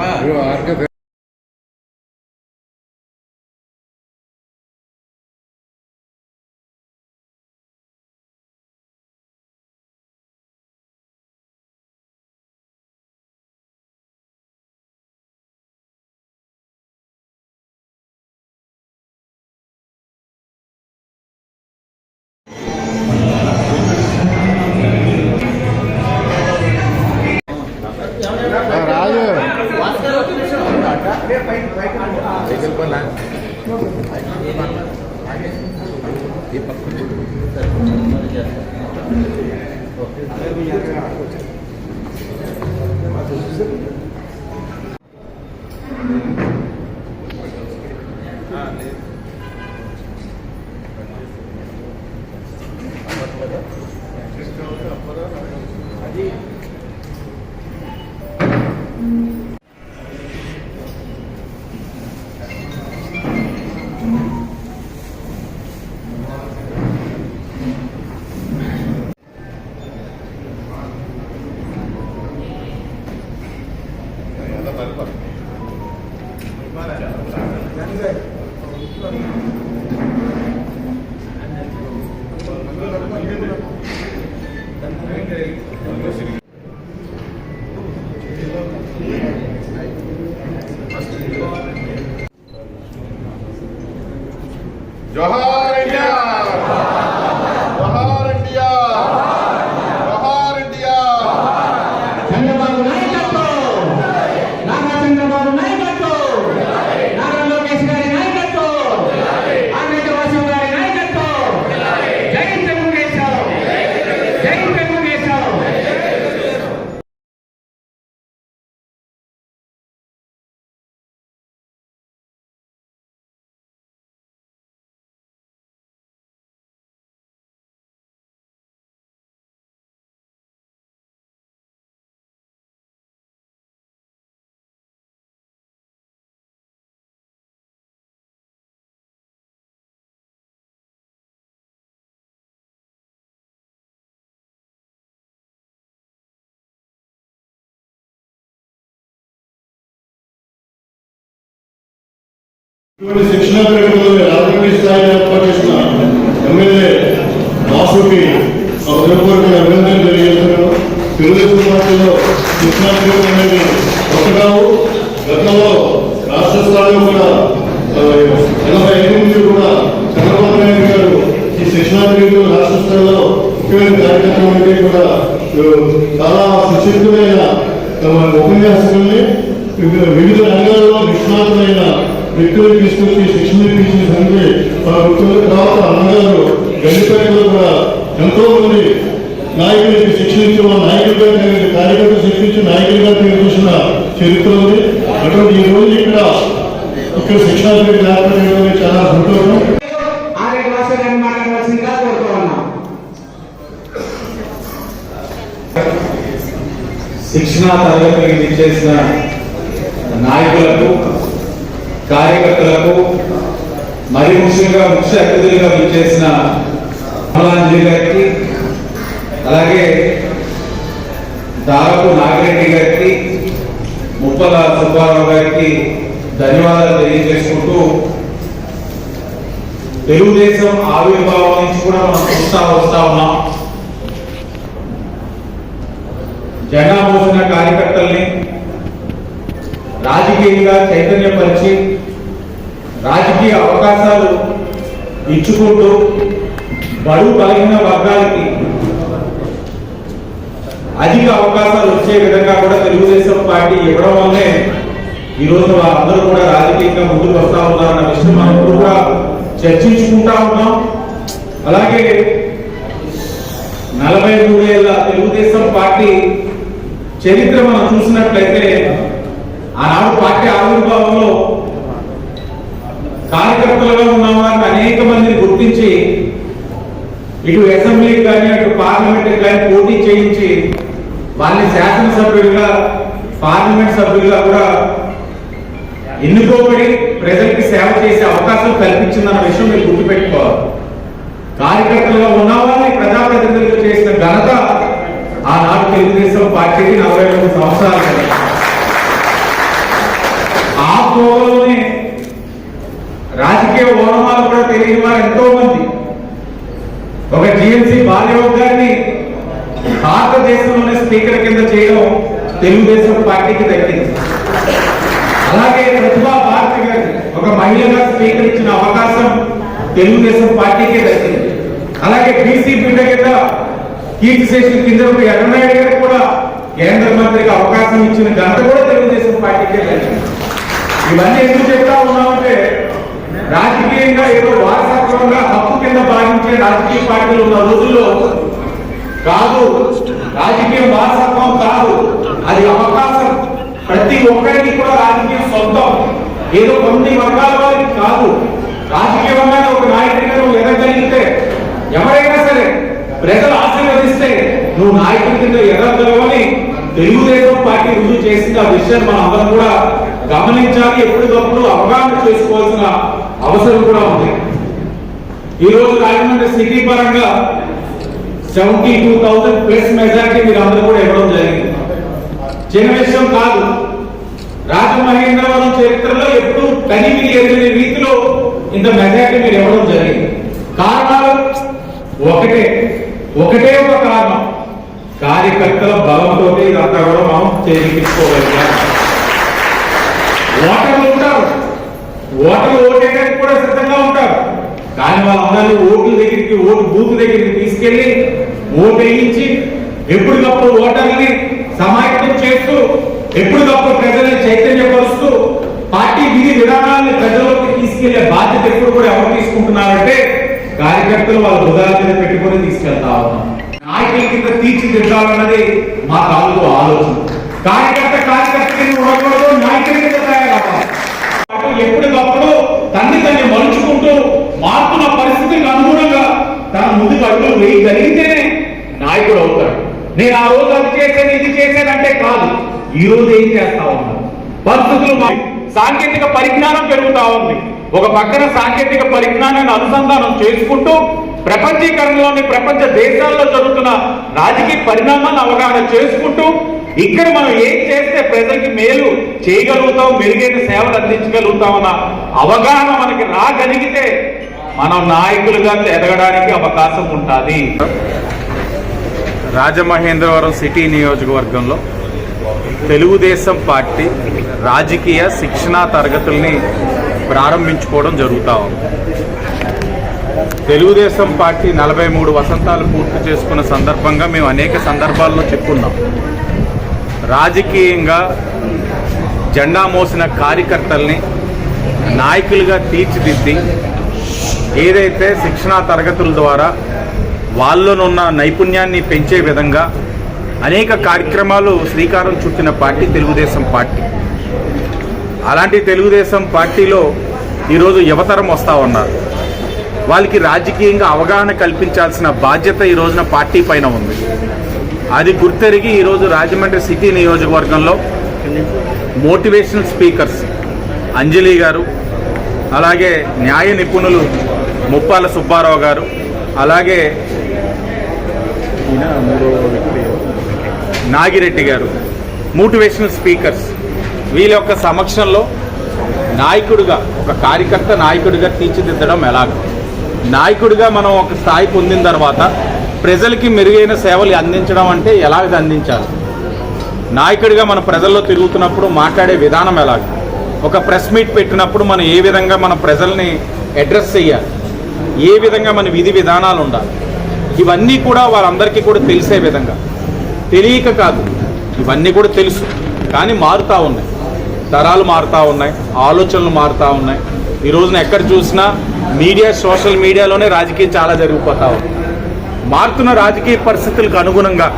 you are Johar Jaha! ఇటువంటి శిక్షణ కార్యక్రమాలు రాజకీయ స్థాయిలో ఏర్పాటు చేసిన ఎమ్మెల్యే వాసుకి హృదయపూర్వక అభినందనలు తెలియజేస్తున్నాను తెలుగుదేశం పార్టీలో శిక్షణ కార్యక్రమం అనేది ఒకటావు గతంలో రాష్ట్ర స్థాయిలో కూడా ఎనభై ఐదు నుంచి కూడా చంద్రబాబు నాయుడు గారు ఈ శిక్షణ కార్యక్రమం రాష్ట్ర స్థాయిలో ముఖ్యమైన కార్యక్రమం అనేది కూడా చాలా సుశిక్షితమైన ఉపన్యాసకుల్ని వివిధ వివిధ రంగాల్లో నిష్ణాతులైన వ్యక్తులు తీసుకొచ్చి శిక్షణ ఇప్పించిన సంగతి మన గుర్తున్న తర్వాత అన్నగారు గండిపేటలో కూడా ఎంతో మంది నాయకులకి శిక్షణ ఇచ్చిన నాయకులుగా కార్యకర్తలు శిక్షించి నాయకులుగా చూసిన చరిత్ర ఉంది. అటువంటి ఈ రోజు ఇక్కడ ఇక్కడ శిక్షణ తరగతి అనేది చాలా సంతోషం. శిక్షణ ఇచ్చేసిన నాయకులకు కార్యకర్తలకు మరి ముఖ్యంగా ముఖ్య అతిథులుగా ఇచ్చేసిన కమలాంజలి గారికి అలాగే దారపు నాగిరెడ్డి గారికి ముప్పల సుబ్బారావు గారికి ధన్యవాదాలు తెలియజేసుకుంటూ తెలుగుదేశం ఆవిర్భావం నుంచి కూడా మనం చూస్తా వస్తా ఉన్నాం. జెండా మోసిన కార్యకర్తల్ని రాజకీయంగా చైతన్యపరిచి రాజకీయ అవకాశాలు ఇచ్చుకుంటూ బరువు బలహీన వర్గాలకి అధిక అవకాశాలు వచ్చే విధంగా కూడా తెలుగుదేశం పార్టీ ఇవ్వడం వల్లే ఈ రోజు కూడా రాజకీయంగా ముందుకు వస్తా ఉన్నారన్న విషయం మనం కూడా చర్చించుకుంటా ఉన్నాం. అలాగే నలభై మూడేళ్ళ తెలుగుదేశం పార్టీ చరిత్ర మనం చూసినట్లయితే ఆనాడు పార్టీ ఆవిర్భావంలో కార్యకర్తలుగా ఉన్న వారిని అనేక మందిని గుర్తించి ఇటు అసెంబ్లీకి కానీ అటు పార్లమెంట్ కానీ పోటీ చేయించి వాళ్ళని శాసనసభ్యులుగా పార్లమెంట్ సభ్యులుగా కూడా ఎన్నుకోబడి ప్రజలకి సేవ చేసే అవకాశం కల్పించిందన్న విషయం మీరు గుర్తుపెట్టుకోవాలి. కార్యకర్తలుగా ఉన్నవారిని ప్రజాప్రతినిధులుగా చేసిన ఘనత ఆనాడు తెలుగుదేశం పార్టీకి నలభై రెండు సంవత్సరాలు. ఆ కోవలోనే రాజకీయ ఓనమాలు కూడా తెలియని వారు ఎంతో మంది ఒక జిఎంసీ బాలయోగ్ గారిని భారతదేశంలోనే స్పీకర్ కింద చేయడం తెలుగుదేశం పార్టీకి దక్కింది అలాగే ప్రతిభా భారతి గారి ఒక మహిళగా స్పీకర్ ఇచ్చిన అవకాశం తెలుగుదేశం పార్టీకే దక్కింది. అలాగే బీసీ బిడ్డ కింద కీర్తి శేషుల కింద ఎర్రనాయుడు గారికి కూడా కేంద్ర మంత్రికి అవకాశం ఇచ్చిన ఘనత కూడా తెలుగుదేశం పార్టీకే దక్కింది. ఇవన్నీ ఎందుకు చెప్తా ఉన్నామంటే రాజకీయంగా ఏదో వారసత్వంగా హక్కు కింద భావించే రాజకీయ పార్టీలు ఉన్న రోజుల్లో కాదు రాజకీయం వారసత్వం కాదు. అది అవకాశం. ప్రతి ఒక్కరికి కూడా రాజకీయం సొంతం. ఏదో కొన్ని వర్గాల వారికి కాదు. రాజకీయంగా ఒక నాయకుడిగా నువ్వు ఎదగలిగితే ఎవరైనా సరే ప్రజలు ఆశీర్వదిస్తే నువ్వు నాయకుడి కింద ఎదగలవని తెలుగుదేశం పార్టీ రుజువు చేసింది ఆ విషయాన్ని మనం అందరం కూడా గమనించాలి. ఎప్పటికప్పుడు అవగాహన చేసుకోవాల్సిన అవసరం కూడా ఉంది. ఈ రోజు రాజమండ్రి సిటీ పరంగా seventy two thousand plus majority మీరు అందరూ కూడా ఇవ్వడం జరిగింది. చిన్న విషయం కాదు. రాజమహేంద్రవరం చరిత్రలో ఎప్పుడు కనివిని ఎరిగిన రీతిలో ఇంత మెజారిటీ మీరు ఇవ్వడం జరిగింది. కారణాలు ఒకటే. ఒకటే ఒక కారణం. కార్యకర్తల బలంతో ఇదంతా కూడా మనం చేయించుకోగలిగాం. ఓటర్లు ఉంటారు. ఓటర్లు ఓటేయడానికి కూడా సిద్ధంగా ఉంటారు. కానీ వాళ్ళందరినీ ఓట్ల దగ్గరికి ఓటు బూత్ దగ్గరికి తీసుకెళ్ళి ఓటు వేయించి ఎప్పటికప్పుడు ఓటర్ని సమాయత్తం చేస్తూ ఎప్పటికప్పుడు ప్రజల్ని చైతన్యపరుస్తూ పార్టీ విధి విధానాన్ని ప్రజల్లోకి తీసుకెళ్ళే బాధ్యత ఎప్పుడు కూడా ఎవరు తీసుకుంటున్నారంటే కార్యకర్తలు వాళ్ళ భుజాల మీద పెట్టుకొని తీసుకెళ్తా ఉన్నాం నాయకుల కింద తీర్చిదిద్దాలన్నది మా తాలూకు ఆలోచన. కార్యకర్త కార్యకర్త కింద ఉండకూడదు నాయకుడి కింద తయారవ్వాలి. ఎప్పటికప్పుడు తన్ని తన్ని మలుచుకుంటూ మారుతున్న పరిస్థితికి అనుగుణంగా తన ముందుకు అడుగులు వేయగలిగితేనే నాయకుడు అవుతాడు. నేను ఆ రోజు అది చేశాను ఇది చేశానంటే కాదు. ఈ రోజు ఏం చేస్తా ఉన్నాను పరిస్థితులు మారి సాంకేతిక పరిజ్ఞానం పెరుగుతా ఉంది. ఒక పక్కన సాంకేతిక పరిజ్ఞానాన్ని అనుసంధానం చేసుకుంటూ ప్రపంచీకరణలోని ప్రపంచ దేశాల్లో జరుగుతున్న రాజకీయ పరిణామాన్ని అవగాహన చేసుకుంటూ ఇక్కడ మనం ఏం చేస్తే ప్రజలకి మేలు చేయగలుగుతాం మెరుగైన సేవలు అందించగలుగుతామన్న అవగాహన మనకి రాగలిగితే మనం నాయకులుగా ఎదగడానికి అవకాశం ఉంటుంది. రాజమహేంద్రవరం సిటీ నియోజకవర్గంలో తెలుగుదేశం పార్టీ రాజకీయ శిక్షణా తరగతుల్ని ప్రారంభించుకోవడం జరుగుతూ ఉంది. తెలుగుదేశం పార్టీ నలభై మూడు వసంతాలు పూర్తి చేసుకున్న సందర్భంగా మేము అనేక సందర్భాల్లో చెప్పుకున్నాం. రాజకీయంగా జెండా మోసిన కార్యకర్తల్ని నాయకులుగా తీర్చిదిద్ది ఏదైతే శిక్షణా తరగతుల ద్వారా వాళ్ళలోనున్న నైపుణ్యాన్ని పెంచే విధంగా అనేక కార్యక్రమాలు శ్రీకారం చుట్టిన పార్టీ తెలుగుదేశం పార్టీ. అలాంటి తెలుగుదేశం పార్టీలో ఈరోజు యువతరం వస్తూ ఉన్నారు. వాళ్ళకి రాజకీయంగా అవగాహన కల్పించాల్సిన బాధ్యత ఈ రోజున పార్టీ పైన ఉంది. అది గుర్తెరిగి ఈరోజు రాజమండ్రి సిటీ నియోజకవర్గంలో మోటివేషనల్ స్పీకర్స్ అంజలి గారు అలాగే న్యాయ నిపుణులు ముప్పాల సుబ్బారావు గారు అలాగే నాగిరెడ్డి గారు మోటివేషనల్ స్పీకర్స్. వీళ్ళ యొక్క సమక్షంలో నాయకుడిగా ఒక కార్యకర్త నాయకుడిగా తీర్చిదిద్దడం ఎలాగ. నాయకుడిగా మనం ఒక స్థాయి పొందిన తర్వాత ప్రజలకి మెరుగైన సేవలు అందించడం అంటే ఎలాగ అందించాలి? నాయకుడిగా మన ప్రజల్లో తిరుగుతున్నప్పుడు మాట్లాడే విధానం ఎలాగ? ఒక ప్రెస్ మీట్ పెట్టినప్పుడు మనం ఏ విధంగా మన ప్రజల్ని అడ్రస్ చేయాలి ఏ విధంగా మన విధి విధానాలు ఉండాలి? ఇవన్నీ కూడా వారందరికీ కూడా తెలిసే విధంగా. తెలియక కాదు ఇవన్నీ కూడా తెలుసు. కానీ మారుతూ ఉన్నాయి. తరాలు మారుతూ ఉన్నాయి ఆలోచనలు మారుతూ ఉన్నాయి. ఈ రోజున ఎక్కడ చూసినా మీడియా సోషల్ మీడియాలోనే రాజకీయం చాలా జరిగిపోతా ఉంది. మారుతున్న రాజకీయ పరిస్థితులకు అనుగుణంగా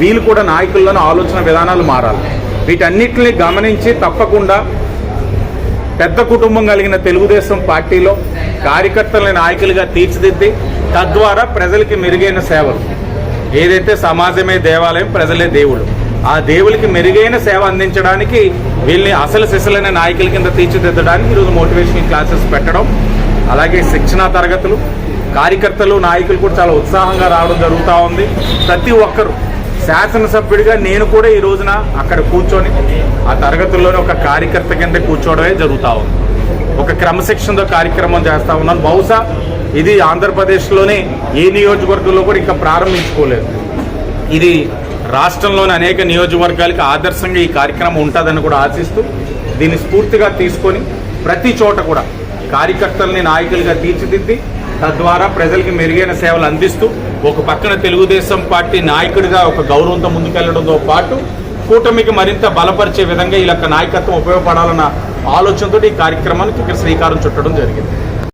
వీళ్ళు కూడా నాయకుల్లోని ఆలోచన విధానాలు మారాలి. వీటన్నిటిని గమనించి తప్పకుండా పెద్ద కుటుంబం కలిగిన తెలుగుదేశం పార్టీలో కార్యకర్తలని నాయకులుగా తీర్చిదిద్ది తద్వారా ప్రజలకి మెరుగైన సేవలు. ఏదైతే సమాజమే దేవాలయం ప్రజలే దేవుడు ఆ దేవుడికి మెరుగైన సేవ అందించడానికి వీళ్ళని అసలు సిసలైన నాయకుల కింద తీర్చిదిద్దడానికి ఈరోజు మోటివేషనల్ క్లాసెస్ పెట్టడం అలాగే శిక్షణా తరగతులు కార్యకర్తలు నాయకులు కూడా చాలా ఉత్సాహంగా రావడం జరుగుతూ ఉంది. ప్రతి ఒక్కరు శాసనసభ్యుడిగా నేను కూడా ఈ రోజున అక్కడ కూర్చొని ఆ తరగతుల్లోనే ఒక కార్యకర్త కింద కూర్చోవడమే జరుగుతూ ఉంది. ఒక క్రమశిక్షణతో కార్యక్రమం చేస్తూ ఉన్నాను. బహుశా ఇది ఆంధ్రప్రదేశ్లోనే ఏ నియోజకవర్గంలో కూడా ఇంకా ప్రారంభించుకోలేదు. ఇది రాష్ట్రంలోని అనేక నియోజకవర్గాలకి ఆదర్శంగా ఈ కార్యక్రమం ఉంటుందని కూడా ఆశిస్తూ దీన్ని స్ఫూర్తిగా తీసుకొని ప్రతి చోట కూడా కార్యకర్తల్ని నాయకులుగా తీర్చిదిద్ది తద్వారా ప్రజలకి మెరుగైన సేవలు అందిస్తూ ఒక పక్కన తెలుగుదేశం పార్టీ నాయకుడిగా ఒక గౌరవంతో ముందుకెళ్ళడంతో పాటు కూటమికి మరింత బలపరిచే విధంగా ఈ యొక్క నాయకత్వం ఉపయోగపడాలన్న ఆలోచనతో ఈ కార్యక్రమానికి ఇక్కడ శ్రీకారం చుట్టడం జరిగింది.